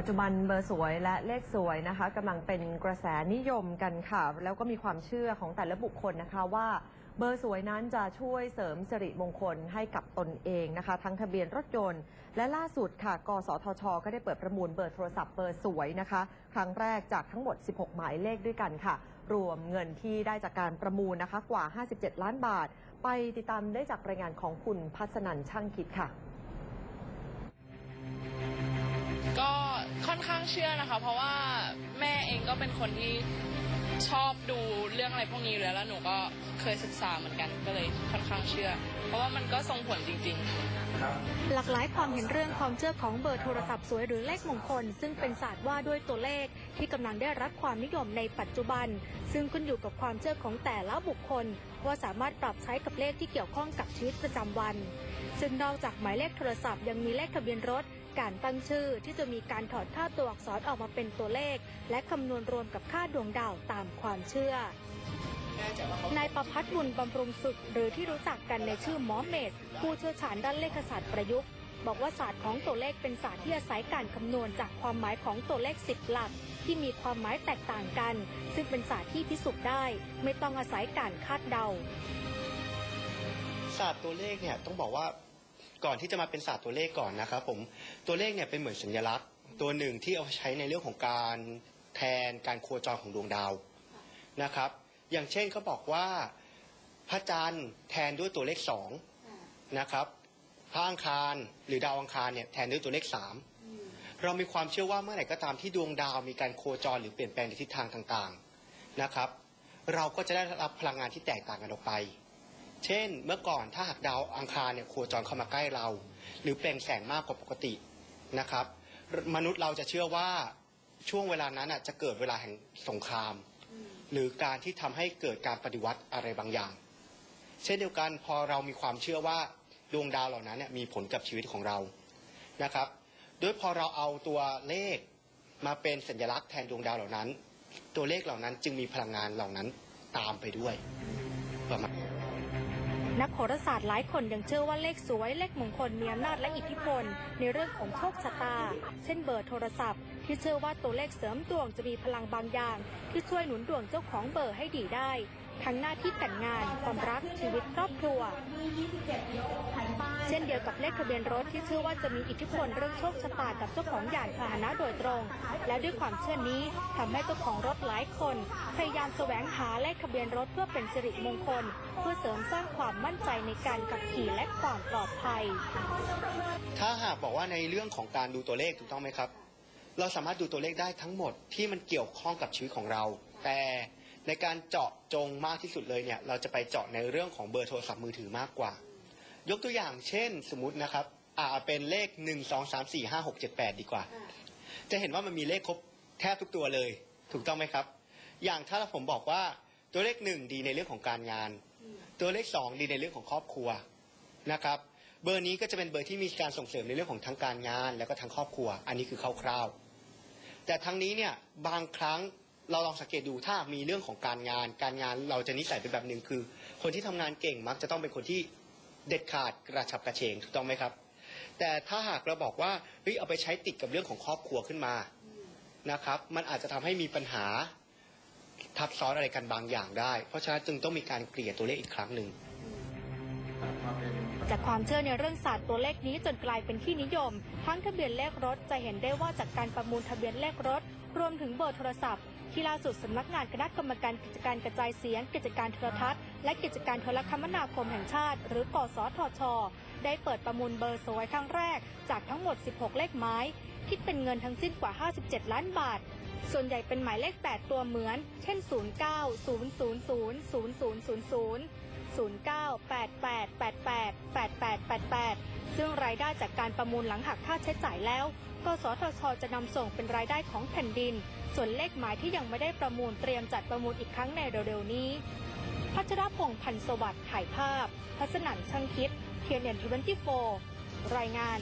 ปัจจุบันเบอร์สวยและเลขสวยนะคะกำลังเป็นกระแสนิยมกันค่ะ แล้วก็มีความเชื่อของแต่ละบุคคลนะคะว่าเบอร์สวยนั้นจะช่วยเสริมสิริมงคลให้กับตนเองนะคะ ทั้งทะเบียนรถยนต์ และล่าสุดค่ะ กสทช ก็ได้เปิดประมูลเบอร์โทรศัพท์เบอร์สวยนะคะ ครั้งแรกจากทั้งหมด 16 หมายเลขด้วยกันค่ะ รวมเงินที่ได้จากการประมูลนะคะกว่า 57 ล้านบาท ไปติดตามได้จากรายงานของคุณพัฒนันช่างคิดค่ะ ก็ ค่อนข้างเชื่อนะคะ เพราะว่าแม่เองก็เป็นคนที่ชอบดูเรื่องอะไรพวกนี้อยู่แล้วแล้วหนูก็เคยศึกษาเหมือนกันก็เลยค่อนข้างเชื่อ เพราะว่ามันก็ส่งผลจริงๆหลากหลายความเห็นเรื่องความเชื่อของเบอร์โทรศัพท์สวยหรือเลขมงคล ซึ่งเป็นศาสตร์ว่าด้วยตัวเลขที่กำลังได้รับความนิยมในปัจจุบัน ซึ่งขึ้นอยู่กับความเชื่อของแต่ละบุคคล ว่าสามารถปรับใช้กับเลขที่เกี่ยวข้องกับชีวิตประจำวัน ซึ่งนอกจากหมายเลขโทรศัพท์ยังมีเลขทะเบียนรถ การตั้งชื่อที่จะมีการถอดค่าตัวอักษรออกมาเป็นตัวเลข และคำนวณรวมกับค่าดวงดาวตามความเชื่อนายประพัฒน์บุญบำรุงสุด หรือที่รู้จักกันในชื่อหมอเมธผู้เชี่ยวชาญด้านเลขศาสตร์ประยุกต์ บอกว่าศาสตร์ของตัวเลขเป็นศาสตร์ที่อาศัยการคำนวณจากความหมายของตัวเลขสิบหลักที่มีความหมายแตกต่างกัน ซึ่งเป็นศาสตร์ที่พิสูจน์ได้ ไม่ต้องอาศัยการคาดเดาศาสตร์ตัวเลขเนี่ยต้องบอกว่า ก่อนที่จะมาเป็นศาสตร์ตัวเลขก่อนนะครับผมตัวเลขเนี่ยเป็นเหมือนสัญลักษณ์ ตัวหนึ่งที่เอาใช้ในเรื่องของการแทนการโคจรของดวงดาวนะครับ อย่างเช่นเขาบอกว่าพระจันทร์แทนด้วยตัวเลขสองนะครับพระอังคารหรือดาวอังคารเนี่ยแทนด้วยตัวเลขสามเรามีความเชื่อว่าเมื่อไหร่ก็ตามที่ดวงดาวมีการโคจรหรือเปลี่ยนแปลงในทิศทางต่างๆนะครับ เราก็จะได้รับพลังงานที่แตกต่างกันออกไป เช่น เมื่อก่อนถ้าหากดาวอังคารเนี่ยโคจรเข้ามาใกล้เรา หรือเปล่งแสงมากกว่าปกตินะครับ มนุษย์เราจะเชื่อว่าช่วงเวลานั้นน่ะจะเกิดเวลาแห่งสงคราม หรือการที่ทำให้เกิดการปฏิวัติอะไรบางอย่าง เช่นเดียวกันพอเรามีความเชื่อว่าดวงดาวเหล่านั้นเนี่ยมีผลกับชีวิตของเรานะครับโดยพอเราเอาตัวเลขมาเป็นสัญลักษณ์แทนดวงดาวเหล่านั้น ตัวเลขเหล่านั้นจึงมีพลังงานเหล่านั้นตามไปด้วยประมาณ นักโหราศาสตร์หลายคนยังเชื่อว่าเลขสวย เลขมงคลมีอำนาจและอิทธิพล ในเรื่องของโชคชะตา เช่นเบอร์โทรศัพท์ ที่เชื่อว่าตัวเลขเสริมดวงจะมีพลังบางอย่าง ที่ช่วยหนุนดวงเจ้าของเบอร์ให้ดีได้ ทั้งหน้าที่แต่งงาน ความรักชีวิตครอบครัว ยวกับเลขทะเบียนรถที่เชื่อว่าจะมีอิทธิพลเรื่องโชคชะตากับเจ้าของยานพาหนะโดยตรง และด้วยความเชื่อนี้ทำให้เจ้าของรถหลายคน พยายามแสวงหาเลขทะเบียนรถเพื่อเป็นสิริมงคล เพื่อเสริมสร้างความมั่นใจในการขับขี่และความปลอดภัย ถ้าหากบอกว่าในเรื่องของการดูตัวเลขถูกต้องไหมครับ เราสามารถดูตัวเลขได้ทั้งหมดที่มันเกี่ยวข้องกับชีวิตของเรา แต่ในการเจาะจงมากที่สุดเลยเนี่ย เราจะไปเจาะในเรื่องของเบอร์โทรศัพท์มือถือมากกว่า ยกตัวอย่างเช่นสมมตินะครับ อ่าเป็นเลข1 2 3 4 5 6 7 8ดีกว่า จะเห็นว่ามันมีเลขครบแทบทุกตัวเลย ถูกต้องไหมครับ อย่างถ้าผมบอกว่าตัวเลขหนึ่งดีในเรื่องของการงาน ตัวเลขสองดีในเรื่องของครอบครัวนะครับเบอร์นี้ก็จะเป็นเบอร์ที่มีการส่งเสริมในเรื่องของทั้งการงาน แล้วก็ทั้งครอบครัว อันนี้คือคร่าวๆแต่ทั้งนี้เนี่ยบางครั้งเราลองสังเกตดูถ้ามีเรื่องของการงาน การงานเราจะนิสัยเป็นแบบหนึ่งคือ คนที่ทำงานเก่งมักจะต้องเป็นคนที่ เด็ดขาดกระฉับกระเฉงถูกต้องไหมครับ แต่ถ้าหากเราบอกว่าเฮ้ยเอาไปใช้ติดกับเรื่องของครอบครัวขึ้นมานะครับ มันอาจจะทำให้มีปัญหาทับซ้อนอะไรกันบางอย่างได้ เพราะฉะนั้นจึงต้องมีการเกลี่ยตัวเลขอีกครั้งหนึ่งจากความเชื่อในเรื่องศาสตร์ตัวเลขนี้จนกลายเป็นที่นิยม ทั้งทะเบียนเลขรถจะเห็นได้ว่าจากการประมูลทะเบียนเลขรถ รวมถึงเบอร์โทรศัพท์ที่ล่าสุดสำนักงานคณะกรรมการกิจการกระจายเสียง กิจการโทรทัศน์ และกิจการโทรคมนาคมแห่งชาติ หรือกสทช ได้เปิดประมูลเบอร์สวยครั้งแรก จากทั้งหมด 16 เลขไม้ คิดเป็นเงินทั้งสิ้นกว่า 57 ล้านบาท ส่วนใหญ่เป็นหมายเลข 8 ตัวเหมือน เช่น 09 000 0000 0988888888 ซึ่งรายได้จากการประมูลหลังหักค่าใช้จ่ายแล้ว กสทช จะนำส่งเป็นรายได้ของแผ่นดิน ส่วนเลขหมายที่ยังไม่ได้ประมูลเตรียมจัดประมูลอีกครั้งในเร็วๆนี้ พัชรพงษ์พันธ์สวัสดิ์ถ่ายภาพ พัสนันช่างคิดเทียนเนียนทเวนตี้โฟรายงาน